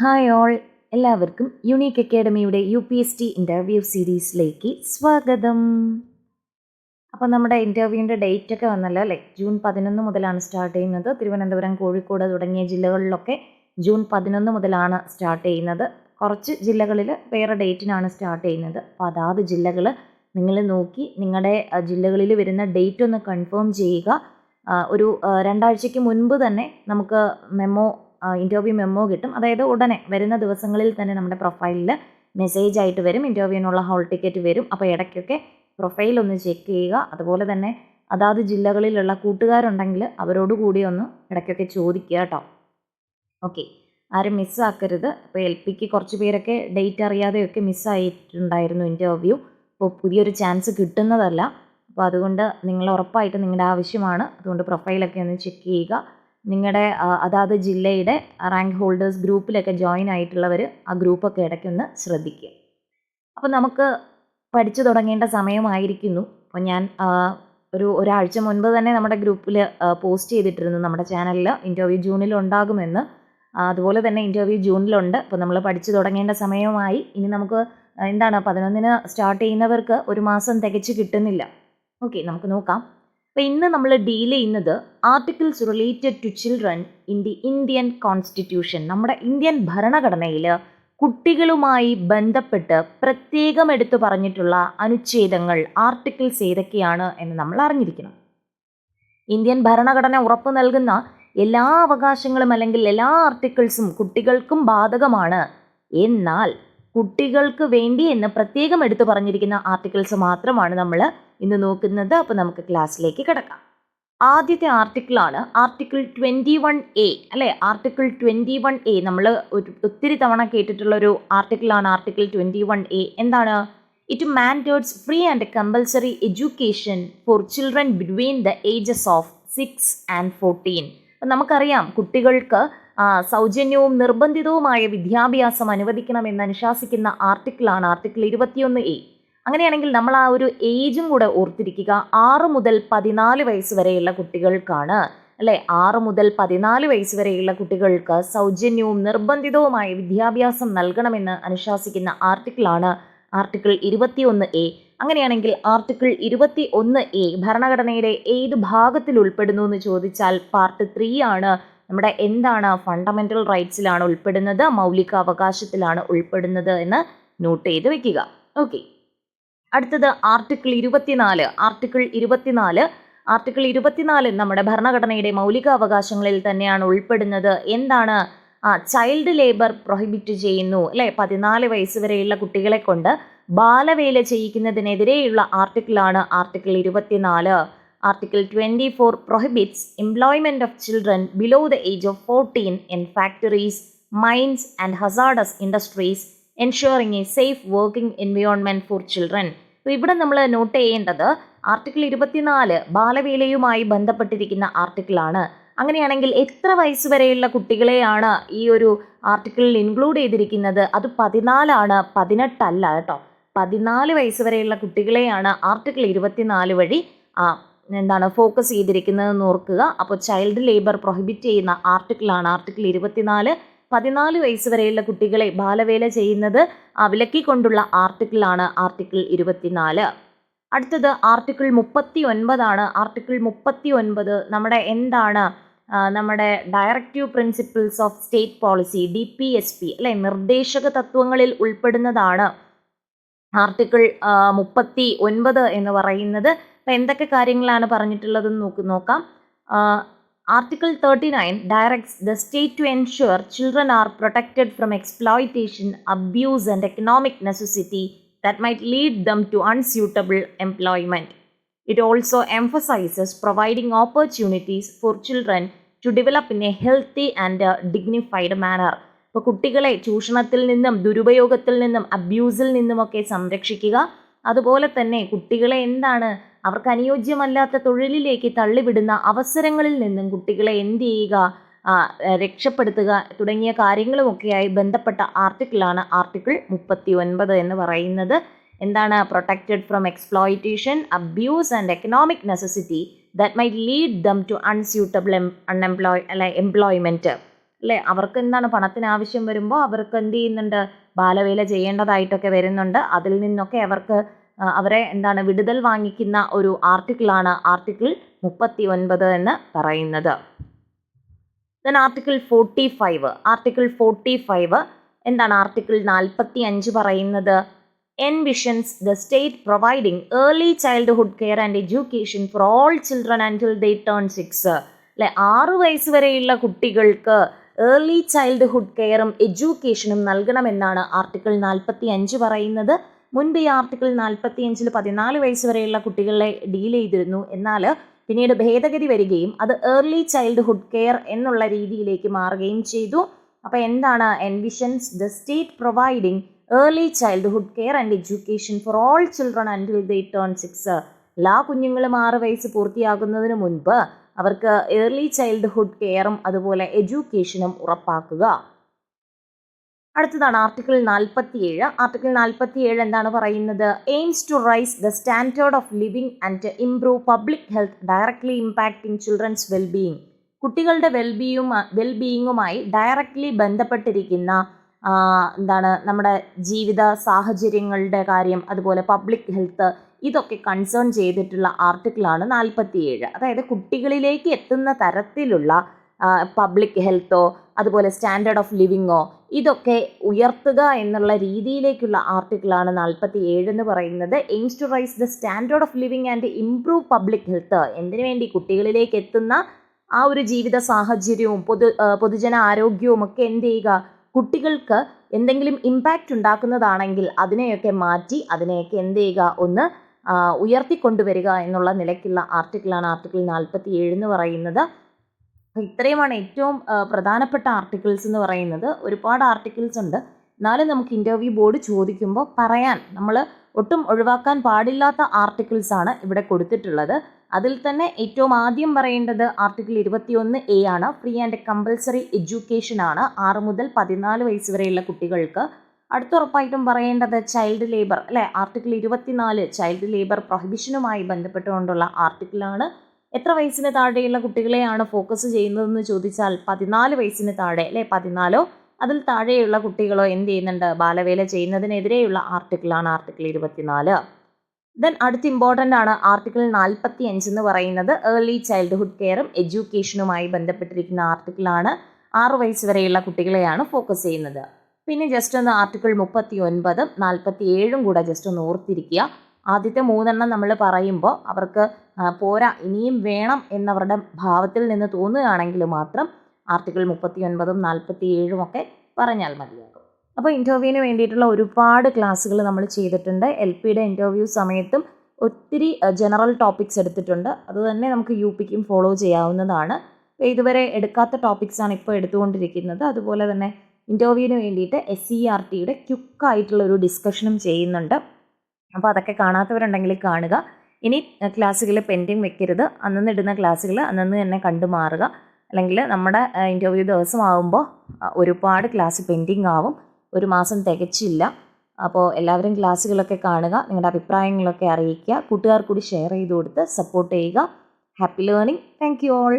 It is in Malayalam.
ഹായ് ഓൾ എല്ലാവർക്കും unique അക്കാഡമിയുടെ U P S T interview സീരീസിലേക്ക് സ്വാഗതം. അപ്പോൾ നമ്മുടെ ഇന്റർവ്യൂവിന്റെ ഡേറ്റ് ഒക്കെ വന്നല്ലോ അല്ലേ? ജൂൺ പതിനൊന്ന് മുതലാണ് സ്റ്റാർട്ട് ചെയ്യുന്നത്. തിരുവനന്തപുരം കോഴിക്കോട് തുടങ്ങിയ ജില്ലകളിലൊക്കെ ജൂൺ പതിനൊന്ന് മുതലാണ് സ്റ്റാർട്ട് ചെയ്യുന്നത്. കുറച്ച് ജില്ലകളിൽ വേറെ ഡേറ്റിനാണ് സ്റ്റാർട്ട് ചെയ്യുന്നത്. അപ്പോൾ അതാത് ജില്ലകൾ നിങ്ങൾ നോക്കി നിങ്ങളുടെ ജില്ലകളിൽ വരുന്ന ഡേറ്റ് ഒന്ന് കൺഫേം ചെയ്യുക. ഒരു രണ്ടാഴ്ചയ്ക്ക് മുൻപ് തന്നെ നമുക്ക് മെമ്മോ ഇന്റർവ്യൂ മെമ്മോ കിട്ടും. അതായത് ഉടനെ വരുന്ന ദിവസങ്ങളിൽ തന്നെ നമ്മുടെ പ്രൊഫൈലിൽ മെസ്സേജ് ആയിട്ട് വരും. ഇന്റർവ്യൂവിനുള്ള ഹോൾ ടിക്കറ്റ് വരും. അപ്പോൾ ഇടയ്ക്കൊക്കെ പ്രൊഫൈൽ ഒന്ന് ചെക്ക് ചെയ്യുക. അതുപോലെ തന്നെ അതാത് ജില്ലകളിലുള്ള കൂട്ടുകാരുണ്ടെങ്കിൽ അവരോട് കൂടി ഒന്ന് ഇടയ്ക്കൊക്കെ ചോദിക്കുക കേട്ടോ ഓക്കെ ആരും മിസ്സാക്കരുത് ഇപ്പോൾ എൽ പിക്ക് കുറച്ച് പേരൊക്കെ ഡേറ്റ് അറിയാതെയൊക്കെ മിസ്സായിട്ടുണ്ടായിരുന്നു ഇന്റർവ്യൂ അപ്പോൾ പുതിയൊരു ചാൻസ് കിട്ടുന്നതല്ല. അപ്പോൾ അതുകൊണ്ട് നിങ്ങൾ ഉറപ്പായിട്ട് നിങ്ങളുടെ ആവശ്യമാണ്. അതുകൊണ്ട് പ്രൊഫൈലൊക്കെ ഒന്ന് ചെക്ക് ചെയ്യുക. നിങ്ങളുടെ അതാത് ജില്ലയുടെ റാങ്ക് ഹോൾഡേഴ്സ് ഗ്രൂപ്പിലൊക്കെ ജോയിൻ ആയിട്ടുള്ളവർ ആ ഗ്രൂപ്പൊക്കെ ഇടയ്ക്കൊന്ന് ശ്രദ്ധിക്കുക. അപ്പോൾ നമുക്ക് പഠിച്ചു തുടങ്ങേണ്ട സമയമായിരിക്കുന്നു. അപ്പോൾ ഞാൻ ഒരു ഒരാഴ്ച മുൻപ് തന്നെ നമ്മുടെ ഗ്രൂപ്പിൽ പോസ്റ്റ് ചെയ്തിട്ടിരുന്നു. നമ്മുടെ ചാനലിൽ ഇന്റർവ്യൂ ജൂണിൽ ഉണ്ടാകുമെന്ന്. അതുപോലെ തന്നെ ഇന്റർവ്യൂ ജൂണിലുണ്ട്. അപ്പോൾ നമ്മൾ പഠിച്ചു തുടങ്ങേണ്ട സമയമായി ഇനി നമുക്ക് എന്താണ് പതിനൊന്നിന് സ്റ്റാർട്ട് ചെയ്യുന്നവർക്ക് ഒരു മാസം തികച്ച് കിട്ടുന്നില്ല. ഓക്കെ നമുക്ക് നോക്കാം. അപ്പോൾ ഇന്ന് നമ്മൾ ഡീൽ ചെയ്യുന്നത് articles related to children in the Indian constitution നമ്മുടെ ഇന്ത്യൻ ഭരണഘടനയിൽ കുട്ടികളുമായി ബന്ധപ്പെട്ട് പ്രത്യേകം എടുത്തു പറഞ്ഞിട്ടുള്ള അനുച്ഛേദങ്ങൾ ആർട്ടിക്കിൾസ് ഏതൊക്കെയാണ് എന്ന് നമ്മൾ അറിഞ്ഞിരിക്കണം. ഇന്ത്യൻ ഭരണഘടന ഉറപ്പു നൽകുന്ന എല്ലാ അവകാശങ്ങളും അല്ലെങ്കിൽ എല്ലാ ആർട്ടിക്കിൾസും കുട്ടികൾക്കും ബാധകമാണ്. എന്നാൽ കുട്ടികൾക്ക് വേണ്ടി എന്ന് പ്രത്യേകം എടുത്തു പറഞ്ഞിരിക്കുന്ന ആർട്ടിക്കിൾസ് മാത്രമാണ് നമ്മൾ ഇന്ന് നോക്കുന്നത്. അപ്പോൾ നമുക്ക് ക്ലാസ്സിലേക്ക് കിടക്കാം. ആദ്യത്തെ ആർട്ടിക്കിളാണ് ആർട്ടിക്കിൾ ട്വന്റി വൺ എ അല്ലേ? ആർട്ടിക്കിൾ ട്വന്റി വൺ എ നമ്മൾ ഒത്തിരി തവണ കേട്ടിട്ടുള്ള ഒരു ആർട്ടിക്കിളാണ് ആർട്ടിക്കിൾ ട്വന്റി വൺ എ എന്താണ് it mandates free and compulsory education for children between the ages of six and fourteen നമുക്കറിയാം കുട്ടികൾക്ക് സൗജന്യവും നിർബന്ധിതവുമായ വിദ്യാഭ്യാസം അനുവദിക്കണമെന്ന് അനുശാസിക്കുന്ന ആർട്ടിക്കിളാണ് ആർട്ടിക്കിൾ ഇരുപത്തിയൊന്ന് എ. അങ്ങനെയാണെങ്കിൽ നമ്മൾ ആ ഒരു ഏജും കൂടെ ഓർത്തിരിക്കുക. ആറ് മുതൽ പതിനാല് വയസ്സ് വരെയുള്ള കുട്ടികൾക്കാണ് അല്ലെ? ആറ് മുതൽ പതിനാല് വയസ്സ് വരെയുള്ള കുട്ടികൾക്ക് സൗജന്യവും നിർബന്ധിതവുമായ വിദ്യാഭ്യാസം നൽകണമെന്ന് അനുശാസിക്കുന്ന ആർട്ടിക്കിളാണ് ആർട്ടിക്കിൾ ഇരുപത്തിയൊന്ന് എ. അങ്ങനെയാണെങ്കിൽ ആർട്ടിക്കിൾ ഇരുപത്തി ഒന്ന് എ ഭരണഘടനയുടെ ഏത് ഭാഗത്തിൽ ഉൾപ്പെടുന്നു എന്ന് ചോദിച്ചാൽ പാർട്ട് ത്രീ ആണ്. നമ്മുടെ എന്താണ് ഫണ്ടമെന്റൽ റൈറ്റ്സിലാണ് ഉൾപ്പെടുന്നത് മൗലിക അവകാശത്തിലാണ് ഉൾപ്പെടുന്നത് എന്ന് നോട്ട് ചെയ്ത് വെക്കുക. ഓക്കെ അടുത്തത് ആർട്ടിക്കിൾ ഇരുപത്തിനാല്. ആർട്ടിക്കിൾ ഇരുപത്തിനാല്. ആർട്ടിക്കിൾ ഇരുപത്തിനാല് നമ്മുടെ ഭരണഘടനയുടെ മൗലിക അവകാശങ്ങളിൽ തന്നെയാണ് ഉൾപ്പെടുന്നത്. എന്താണ്? ആ ചൈൽഡ് ലേബർ പ്രൊഹിബിറ്റ് ചെയ്യുന്നു. അല്ലേ? പതിനാല് വയസ്സ് വരെയുള്ള കുട്ടികളെ കൊണ്ട് ബാലവേല ചെയ്യിക്കുന്നതിനെതിരെയുള്ള ആർട്ടിക്കിളാണ് ആർട്ടിക്കിൾ ഇരുപത്തിനാല്. Article twenty four prohibits employment of children below the age of fourteen in factories mines and hazardous industries ensuring a safe working environment for children അപ്പോൾ ഇവിടെ നമ്മൾ നോട്ട് ചെയ്യേണ്ടത് ആർട്ടിക്കിൾ ഇരുപത്തിനാല് ബാലവേലയുമായി ബന്ധപ്പെട്ടിരിക്കുന്ന ആർട്ടിക്കിളാണ് അങ്ങനെയാണെങ്കിൽ എത്ര വയസ്സ് വരെയുള്ള കുട്ടികളെയാണ് ഈ ഒരു ആർട്ടിക്കിളിൽ ഇൻക്ലൂഡ് ചെയ്തിരിക്കുന്നത്? അത് പതിനാലാണ് പതിനെട്ടല്ല കേട്ടോ. പതിനാല് വയസ്സ് വരെയുള്ള കുട്ടികളെയാണ് ആർട്ടിക്കിൾ ഇരുപത്തിനാല് വഴി എന്താണ് ഫോക്കസ് ചെയ്തിരിക്കുന്നതെന്ന് ഓർക്കുക. അപ്പോൾ ചൈൽഡ് ലേബർ പ്രൊഹിബിറ്റ് ചെയ്യുന്ന ആർട്ടിക്കിളാണ് ആർട്ടിക്കിൾ ഇരുപത്തിനാല്. പതിനാല് വയസ്സ് വരെയുള്ള കുട്ടികളെ ബാലവേല ചെയ്യുന്നത് വിലക്കിക്കൊണ്ടുള്ള ആർട്ടിക്കിളാണ് ആർട്ടിക്കിൾ ഇരുപത്തിനാല്. അടുത്തത് ആർട്ടിക്കിൾ മുപ്പത്തി ഒൻപതാണ് ആർട്ടിക്കിൾ മുപ്പത്തി ഒൻപത് നമ്മുടെ എന്താണ്? നമ്മുടെ directive principles of state policy D P S P അല്ലെ? നിർദ്ദേശക തത്വങ്ങളിൽ ഉൾപ്പെടുന്നതാണ്. ആർട്ടിക്കിൾ മുപ്പത്തി ഒൻപത് എന്ന് പറയുന്നത് അപ്പം എന്തൊക്കെ കാര്യങ്ങളാണ് പറഞ്ഞിട്ടുള്ളതെന്ന് നോക്ക് നോക്കാം article thirty nine directs the state to ensure children are protected from exploitation abuse and economic necessity that might lead them to unsuitable employment. It also emphasises providing opportunities for children to develop in a healthy and dignified dignified manner. ഇപ്പോൾ കുട്ടികളെ ചൂഷണത്തിൽ നിന്നും ദുരുപയോഗത്തിൽ നിന്നും അബ്യൂസിൽ നിന്നുമൊക്കെ സംരക്ഷിക്കുക അതുപോലെ തന്നെ കുട്ടികളെ എന്താണ് അവർക്ക് അനുയോജ്യമല്ലാത്ത തൊഴിലിലേക്ക് തള്ളിവിടുന്ന അവസരങ്ങളിൽ നിന്നും കുട്ടികളെ എന്ത് ചെയ്യുക രക്ഷപ്പെടുത്തുക തുടങ്ങിയ കാര്യങ്ങളുമൊക്കെയായി ബന്ധപ്പെട്ട ആർട്ടിക്കിളാണ് ആർട്ടിക്കിൾ മുപ്പത്തി ഒൻപത് എന്ന് പറയുന്നത്. എന്താണ് protected from exploitation abuse and economic necessity that might lead them to unsuitable unemploy അല്ലെ എംപ്ലോയ്മെന്റ് അല്ലേ? അവർക്ക് എന്താണ് പണത്തിന് ആവശ്യം വരുമ്പോൾ അവർക്ക് എന്ത് ചെയ്യുന്നുണ്ട്? ബാലവേല ചെയ്യേണ്ടതായിട്ടൊക്കെ വരുന്നുണ്ട്. അതിൽ നിന്നൊക്കെ അവർക്ക് അവരെ എന്താണ് വിടുതൽ വാങ്ങിക്കുന്ന ഒരു ആർട്ടിക്കിളാണ് ആർട്ടിക്കിൾ മുപ്പത്തി ഒൻപത് എന്ന് പറയുന്നത്. Then article forty five article forty five എന്താണ് ആർട്ടിക്കിൾ നാൽപ്പത്തി അഞ്ച് പറയുന്നത്? Envisions the state providing early childhood care and education for all children until they turn six അല്ലെ ആറ് വയസ്സ് വരെയുള്ള കുട്ടികൾക്ക് ഏർലി ചൈൽഡ്ഹുഡ് കെയറും എഡ്യൂക്കേഷനും നൽകണമെന്നാണ് ആർട്ടിക്കിൾ നാൽപ്പത്തി അഞ്ച് പറയുന്നത്. മുൻപ് ഈ ആർട്ടിക്കിൾ നാൽപ്പത്തി അഞ്ചിൽ പതിനാല് വയസ്സ് വരെയുള്ള കുട്ടികളെ ഡീൽ ചെയ്തിരുന്നു. എന്നാൽ പിന്നീട് ഭേദഗതി വരികയും അത് ഏർലി ചൈൽഡ്ഹുഡ് കെയർ എന്നുള്ള രീതിയിലേക്ക് മാറുകയും ചെയ്തു. അപ്പോൾ എന്താണ് envisions the state providing early childhood care and education for all children until they turn six എല്ലാ കുഞ്ഞുങ്ങളും ആറ് വയസ്സ് പൂർത്തിയാകുന്നതിന് മുൻപ് അവർക്ക് ഏർലി ചൈൽഡ്ഹുഡ് കെയറും അതുപോലെ എഡ്യൂക്കേഷനും ഉറപ്പാക്കുക. അടുത്തതാണ് ആർട്ടിക്കിൾ നാൽപ്പത്തിയേഴ് ആർട്ടിക്കിൾ നാൽപ്പത്തിയേഴ് എന്താണ് പറയുന്നത്? Aims to raise the standard of living and improve public health directly impacting children's wellbeing കുട്ടികളുടെ വെൽബീയും വെൽബീയിങ്ങുമായി ഡയറക്റ്റ്ലി ബന്ധപ്പെട്ടിരിക്കുന്ന എന്താണ് നമ്മുടെ ജീവിത സാഹചര്യങ്ങളുടെ കാര്യം അതുപോലെ പബ്ലിക് ഹെൽത്ത് ഇതൊക്കെ കൺസേൺ ചെയ്തിട്ടുള്ള ആർട്ടിക്കിളാണ് നാൽപ്പത്തിയേഴ് അതായത് കുട്ടികളിലേക്ക് എത്തുന്ന തരത്തിലുള്ള പബ്ലിക് ഹെൽത്തോ അതുപോലെ സ്റ്റാൻഡേർഡ് ഓഫ് ലിവിങ്ങോ ഇതൊക്കെ ഉയർത്തുക എന്നുള്ള രീതിയിലേക്കുള്ള ആർട്ടിക്കിളാണ് നാൽപ്പത്തി ഏഴ് എന്ന് പറയുന്നത്. Aims to raise the standard of living and improve public health എന്തിനു വേണ്ടി കുട്ടികളിലേക്ക് എത്തുന്ന ആ ഒരു ജീവിത സാഹചര്യവും പൊതു പൊതുജന ആരോഗ്യവും ഒക്കെ എന്ത് ചെയ്യുക? കുട്ടികൾക്ക് എന്തെങ്കിലും ഇമ്പാക്റ്റ് ഉണ്ടാക്കുന്നതാണെങ്കിൽ അതിനെയൊക്കെ മാറ്റി അതിനെയൊക്കെ എന്ത് ചെയ്യുക? ഒന്ന് ഉയർത്തിക്കൊണ്ടുവരിക എന്നുള്ള നിലയ്ക്കുള്ള ആർട്ടിക്കിളാണ് ആർട്ടിക്കിൾ നാൽപ്പത്തി ഏഴ് എന്ന് പറയുന്നത്. ഇത്രയുമാണ് ഏറ്റവും പ്രധാനപ്പെട്ട ആർട്ടിക്കിൾസ് എന്ന് പറയുന്നത്. ഒരുപാട് ആർട്ടിക്കിൾസ് ഉണ്ട്. എന്നാലും നമുക്ക് ഇന്റർവ്യൂ ബോർഡ് ചോദിക്കുമ്പോൾ പറയാൻ നമ്മൾ ഒട്ടും ഒഴിവാക്കാൻ പാടില്ലാത്ത ആർട്ടിക്കിൾസ് ആണ് ഇവിടെ കൊടുത്തിട്ടുള്ളത്. അതിൽ തന്നെ ഏറ്റവും ആദ്യം പറയേണ്ടത് ആർട്ടിക്കിൾ ഇരുപത്തിയൊന്ന് എ ആണ്. ഫ്രീ ആൻഡ് കമ്പൽസറി എഡ്യൂക്കേഷൻ ആണ്. ആറ് മുതൽ പതിനാല് വയസ്സ് വരെയുള്ള കുട്ടികൾക്ക്. അടുത്തുറപ്പായിട്ടും പറയേണ്ടത് ചൈൽഡ് ലേബർ അല്ലെ? ആർട്ടിക്കിൾ ഇരുപത്തിനാല് ചൈൽഡ് ലേബർ പ്രൊഹിബിഷനുമായി ബന്ധപ്പെട്ടുകൊണ്ടുള്ള ആർട്ടിക്കിളാണ് എത്ര വയസ്സിന് താഴെയുള്ള കുട്ടികളെയാണ് ഫോക്കസ് ചെയ്യുന്നതെന്ന് ചോദിച്ചാൽ പതിനാല് വയസ്സിന് താഴെ അല്ലെ? പതിനാലോ? അതിൽ താഴെയുള്ള കുട്ടികളോ എന്ത് ചെയ്യുന്നുണ്ട്? ബാലവേല ചെയ്യുന്നതിനെതിരെയുള്ള ആർട്ടിക്കിളാണ് ആർട്ടിക്കിൾ ഇരുപത്തിനാല്. ദെൻ അടുത്ത ഇമ്പോർട്ടന്റ് ആണ് ആർട്ടിക്കിൾ നാൽപ്പത്തി അഞ്ച് എന്ന് പറയുന്നത് ഏർലി ചൈൽഡ്ഹുഡ് കെയറും എഡ്യൂക്കേഷനുമായി ബന്ധപ്പെട്ടിരിക്കുന്ന ആർട്ടിക്കിളാണ് ആറ് വയസ്സ് വരെയുള്ള കുട്ടികളെയാണ് ഫോക്കസ് ചെയ്യുന്നത്. പിന്നെ ജസ്റ്റ് ഒന്ന് ആർട്ടിക്കിൾ മുപ്പത്തി ഒൻപതും നാൽപ്പത്തി ഏഴും കൂടെ ജസ്റ്റ് ഒന്ന് ഓർത്തിരിക്കുക. ആദ്യത്തെ മൂന്നെണ്ണം നമ്മൾ പറയുമ്പോൾ അവർക്ക് പോരാ ഇനിയും വേണം എന്നവരുടെ ഭാവത്തിൽ നിന്ന് തോന്നുകയാണെങ്കിൽ മാത്രം ആർട്ടിക്കിൾ മുപ്പത്തി ഒൻപതും നാൽപ്പത്തി ഏഴും ഒക്കെ പറഞ്ഞാൽ മതിയാകും. അപ്പോൾ ഇന്റർവ്യൂവിന് വേണ്ടിയിട്ടുള്ള ഒരുപാട് ക്ലാസ്സുകൾ നമ്മൾ ചെയ്തിട്ടുണ്ട്. എൽ പിയുടെ ഇന്റർവ്യൂ സമയത്തും ഒത്തിരി ജനറൽ ടോപ്പിക്സ് എടുത്തിട്ടുണ്ട്. അതുതന്നെ നമുക്ക് യു പിക്കും ഫോളോ ചെയ്യാവുന്നതാണ്. അപ്പോൾ ഇതുവരെ എടുക്കാത്ത ടോപ്പിക്സാണ് ഇപ്പോൾ എടുത്തുകൊണ്ടിരിക്കുന്നത്. അതുപോലെ തന്നെ ഇന്റർവ്യൂവിന് വേണ്ടിയിട്ട് എസ് സി ആർ ടിയുടെ ക്യുക്കായിട്ടുള്ള ഒരു ഡിസ്കഷനും ചെയ്യുന്നുണ്ട്. അപ്പോൾ അതൊക്കെ കാണാത്തവരുണ്ടെങ്കിൽ കാണുക. ഇനി ക്ലാസ്സുകൾ പെൻഡിങ് വെക്കരുത്. അന്നന്ന് ഇടുന്ന ക്ലാസ്സുകൾ അന്നന്ന് തന്നെ കണ്ടു മാറുക. അല്ലെങ്കിൽ നമ്മുടെ ഇന്റർവ്യൂ ദിവസമാകുമ്പോൾ ഒരുപാട് ക്ലാസ് പെൻഡിങ് ആവും. ഒരു മാസം തികച്ചില്ല. അപ്പോൾ എല്ലാവരും ക്ലാസ്സുകളൊക്കെ കാണുക. നിങ്ങളുടെ അഭിപ്രായങ്ങളൊക്കെ അറിയിക്കുക. കൂട്ടുകാർ കൂടി ഷെയർ ചെയ്ത് കൊടുത്ത് സപ്പോർട്ട് ചെയ്യുക. Happy learning thank you all